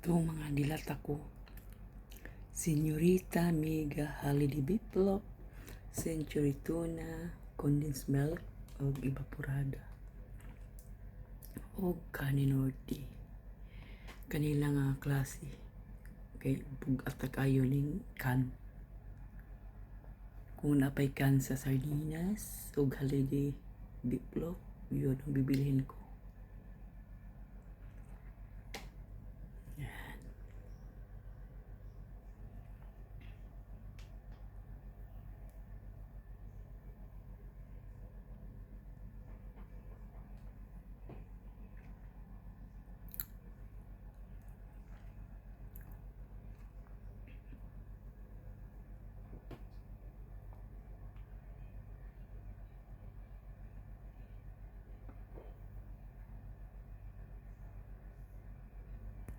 Ito mga dilata ko. Senyorita Mega Holiday Biplop, Century Tuna, Condensed Milk, o Evaporada. O Kanin Norte. Kanila nga klase. Kay bug at kayo ning kan. Kung napay kan sa sardinas o holiday biplop, yun ang bibilihin ko.